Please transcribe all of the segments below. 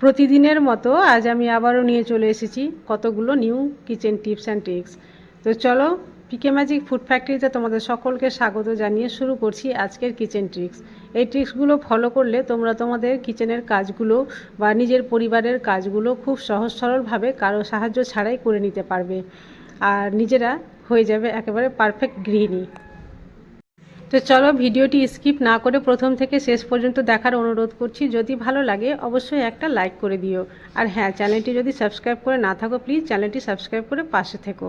প্রতিদিনের মতো আজ আমি আবারও নিয়ে চলে এসেছি কতগুলো new kitchen tips and tricks. তো চলো পিকে ম্যাজিক ফুড ফ্যাক্টরিতে তোমাদের সকলকে স্বাগত জানিয়ে শুরু করছি আজকের কিচেন ট্রিক্স। এই ট্রিক্সগুলো ফলো করলে তোমরা তোমাদের কিচেনের কাজগুলো বা নিজের পরিবারের কাজগুলো খুব সহজ সরলভাবে কারও সাহায্য ছাড়াই করে নিতে পারবে। আর নিজেরা হয়ে যাবে একেবারে পারফেক্ট গৃহিণী। তো চলো ভিডিওটি স্কিপ না করে প্রথম থেকে শেষ পর্যন্ত দেখার অনুরোধ করছি। যদি ভালো লাগে, অবশ্যই একটা লাইক করে দিও। আর হ্যাঁ চ্যানেলটি যদি সাবস্ক্রাইব করে না থাকো, প্লিজ চ্যানেলটি সাবস্ক্রাইব করে পাশে থেকো।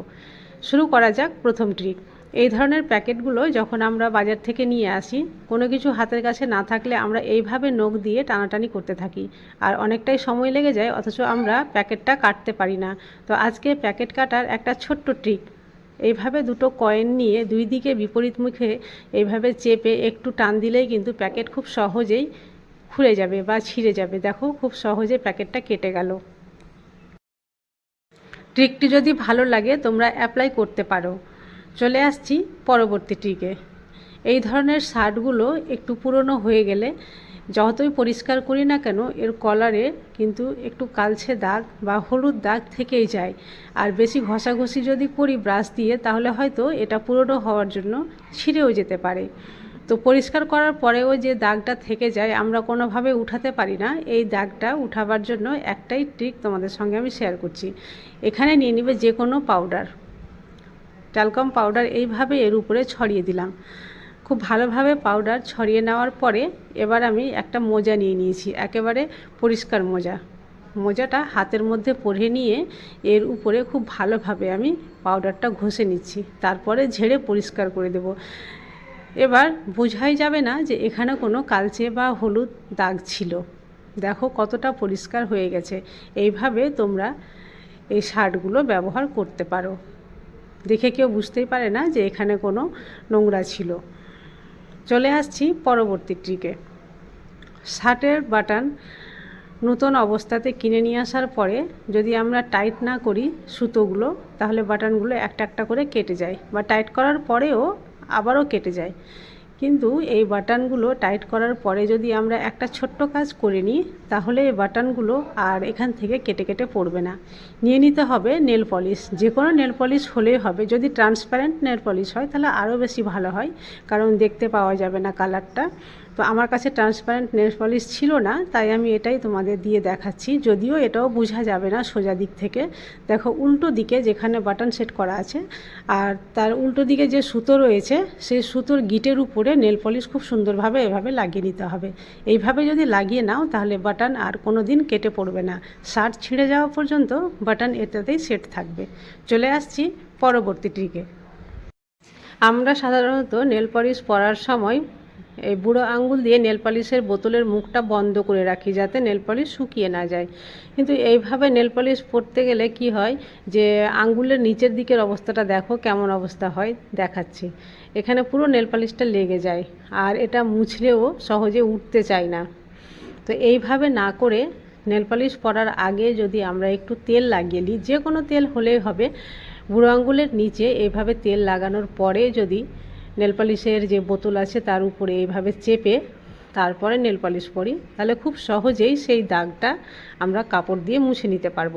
শুরু করা যাক প্রথম ট্রিক। এই ধরনের প্যাকেটগুলো যখন আমরা বাজার থেকে নিয়ে আসি, কোনো কিছু হাতের কাছে না থাকলে আমরা এইভাবে নখ দিয়ে টানাটানি করতে থাকি। আর অনেকটাই সময় লেগে যায়, অথচ আমরা প্যাকেটটা কাটতে পারি না। তো আজকে প্যাকেট কাটার একটা ছোট্ট ট্রিক। এইভাবে দুটো কয়েন নিয়ে দুই দিকে বিপরীত মুখে এইভাবে চেপে একটু টান দিলেই কিন্তু প্যাকেট খুব সহজেই খুলে যাবে বা ছিঁড়ে যাবে। দেখো, খুব সহজে প্যাকেটটা কেটে গেল। ট্রিকটি যদি ভালো লাগে, তোমরা অ্যাপ্লাই করতে পারো। চলে আসছি পরবর্তী ট্রিকে এই ধরনের শার্টগুলো একটু পুরনো হয়ে গেলে যতই পরিষ্কার করি না কেন, এর কলারে কিন্তু একটু কালছে দাগ বা হলুদ দাগ থেকেই যায়। আর বেশি ঘষাঘষি যদি করি ব্রাশ দিয়ে, তাহলে হয়তো এটা পুরনো হওয়ার জন্য ছিঁড়েও যেতে পারে। তো পরিষ্কার করার পরেও যে দাগটা থেকে যায়, আমরা কোনোভাবে উঠাতে পারি না। এই দাগটা উঠাবার জন্য একটাই ট্রিক তোমাদের সঙ্গে আমি শেয়ার করছি। এখানে নিয়ে নিবে যে কোনো পাউডার ট্যালকম পাউডার এইভাবে এর উপরে ছড়িয়ে দিলাম। খুব ভালোভাবে পাউডার ছড়িয়ে নেওয়ার পরে এবার আমি একটা মোজা নিয়ে নিয়েছি, একেবারে পরিষ্কার মোজা। মোজাটা হাতের মধ্যে পরে নিয়ে এর উপরে খুব ভালোভাবে আমি পাউডারটা ঘষে নিচ্ছি, তারপরে ঝেড়ে পরিষ্কার করে দেব। এবার বোঝাই যাবে না যে এখানে কোনো কালচে বা হলুদ দাগ ছিল। দেখো কতটা পরিষ্কার হয়ে গেছে। এইভাবে তোমরা এই শার্টগুলো ব্যবহার করতে পারো। দেখে কেউ বুঝতেই পারে না যে এখানে কোনো নোংরা ছিল। চলে আসছি পরবর্তী ট্রিকে। শার্টের বাটন নতুন অবস্থাতে কিনে নিয়ে আসার পরে যদি আমরা টাইট না করি সুতোগুলো, তাহলে বাটনগুলো একটা একটা করে কেটে যায় বা টাইট করার পরেও আবারও কেটে যায়। কিন্তু এই বাটনগুলো টাইট করার পরে যদি আমরা একটা ছোট্ট কাজ করে নিই, তাহলে এই বাটনগুলো আর এখান থেকে কেটে কেটে পড়বে না। নিয়ে নিতে হবে নেল পলিশ। যে কোনো নেল পলিশ হলেই হবে। যদি ট্রান্সপারেন্ট নেল পলিশ হয়, তাহলে আরও বেশি ভালো হয়, কারণ দেখতে পাওয়া যাবে না কালারটা। তো আমার কাছে ট্রান্সপারেন্ট নেল পলিশ ছিল না, তাই আমি এটাই তোমাদের দিয়ে দেখাচ্ছি। যদিও এটাও বোঝা যাবে না সোজা দিক থেকে। দেখো, উল্টো দিকে যেখানে বাটন সেট করা আছে, আর তার উল্টো দিকে যে সুতো রয়েছে, সেই সুতোর গিটের উপরে নেল পলিশ খুব সুন্দরভাবে এভাবে লাগিয়ে নিতে হবে। এইভাবে যদি লাগিয়ে নাও, তাহলে বাটন আর কোনো দিন কেটে পড়বে না। শার্ট ছিঁড়ে যাওয়া পর্যন্ত বাটন এটাতেই সেট থাকবে। চলে আসছি পরবর্তী ট্রিকে আমরা সাধারণত নেল পলিশ পরার সময় এই বুড়ো আঙ্গুল দিয়ে নেল পালিশের বোতলের মুখটা বন্ধ করে রাখি যাতে নেল পলিশ শুকিয়ে না যায়। কিন্তু এইভাবে নেল পলিশ পরতে গেলে কি হয় যে আঙ্গুলের নিচের দিকের অবস্থাটা দেখো কেমন অবস্থা হয়, দেখাচ্ছি। এখানে পুরো নেল পালিশটা লেগে যায় আর এটা মুছলেও সহজে উঠতে চায় না। তো এইভাবে না করে নেল পালিশ পরার আগে যদি আমরা একটু তেল লাগিয়ে নিই যে কোনো তেল হলেই হবে। বুড়ো আঙ্গুলের নিচে এইভাবে তেল লাগানোর পরে যদি নেল পলিশের যে বোতল আছে তার উপরে এইভাবে চেপে তারপরে নেল পলিশ পরি। তাহলে খুব সহজেই সেই দাগটা আমরা কাপড় দিয়ে মুছে নিতে পারব।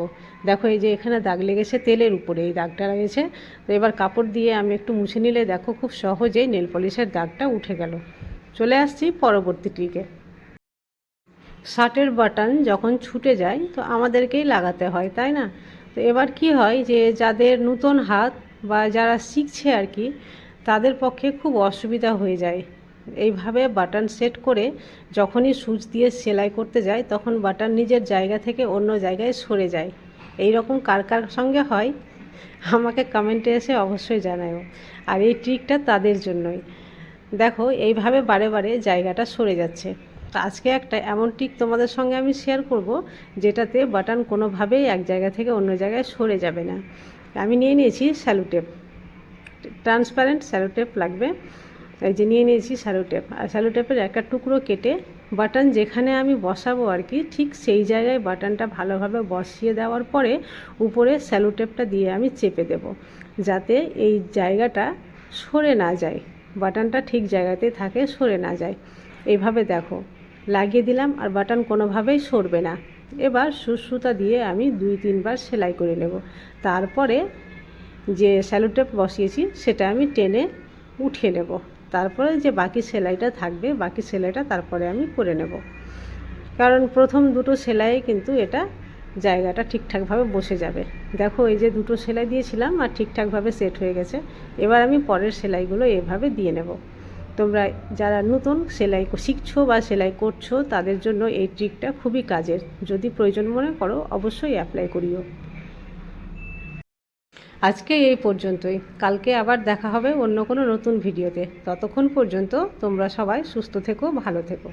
দেখো এই যে এখানে দাগ লেগেছে তেলের উপরে, এই দাগটা লেগেছে। তো এবার কাপড় দিয়ে আমি একটু মুছে নিলে দেখো খুব সহজেই নেল পলিশের দাগটা উঠে গেল। চলে আসছি পরবর্তী ট্রিকে। শার্টের বাটন যখন ছুটে যায় তো আমাদেরকেই লাগাতে হয়, তাই না? তো এবার কি হয় যে যাদের নতুন হাত বা যারা শিখছে আর কি তাদের পক্ষে খুব অসুবিধা হয়ে যায়। এইভাবে বাটন সেট করে যখনই সুচ দিয়ে সেলাই করতে যায়, তখন বাটন নিজের জায়গা থেকে অন্য জায়গায় সরে যায়। এই রকম কার কার সঙ্গে হয়? আমাকে কমেন্টে এসে অবশ্যই জানায়ও। আর এই ট্রিকটা তাদের জন্যই। দেখো, এইভাবে বারে বারে জায়গাটা সরে যাচ্ছে। তো আজকে একটা এমন ট্রিক তোমাদের সঙ্গে আমি শেয়ার করব, যেটাতে বাটন কোনোভাবেই এক জায়গা থেকে অন্য জায়গায় সরে যাবে না। আমি নিয়ে নিয়েছি স্যালুটেপ। ট্রান্সপারেন্ট স্যালোটেপ লাগবে। এই যে নিয়ে নিয়েছি স্যালোটেপ। আর স্যালোটেপের একটা টুকরো কেটে বাটন যেখানে আমি বসাবো আর কি, ঠিক সেই জায়গায় বাটনটা ভালোভাবে বসিয়ে দেওয়ার পরে উপরে স্যালোটেপটা দিয়ে আমি চেপে দেব, যাতে এই জায়গাটা সরে না যায়। বাটনটা ঠিক জায়গাতে থাকে, সরে না যায়। এইভাবে দেখো, লাগিয়ে দিলাম আর বাটন কোনোভাবেই সরবে না। এবার সুসুতা দিয়ে আমি দুই তিনবার সেলাই করে নেব। তারপরে যে স্যালোটেপ বসিয়েছি সেটা আমি টেনে উঠিয়ে নেব। তারপরে যে বাকি সেলাইটা থাকবে, বাকি সেলাইটা তারপরে আমি করে নেব। কারণ প্রথম দুটো সেলাই কিন্তু এটা জায়গাটা ঠিকঠাকভাবে বসে যাবে। দেখো, এই যে দুটো সেলাই দিয়েছিলাম আর ঠিকঠাকভাবে সেট হয়ে গেছে। এবার আমি পরের সেলাইগুলো এভাবে দিয়ে নেব। তোমরা যারা নতুন সেলাই শিখছো বা সেলাই করছ, তাদের জন্য এই ট্রিকটা খুবই কাজের। যদি প্রয়োজন মনে করো, অবশ্যই অ্যাপ্লাই করিও। আজকে এই পর্যন্তই। কালকে আবার দেখা হবে অন্য কোনো নতুন ভিডিওতে। ততক্ষণ পর্যন্ত তোমরা সবাই সুস্থ থেকো, ভালো থেকো।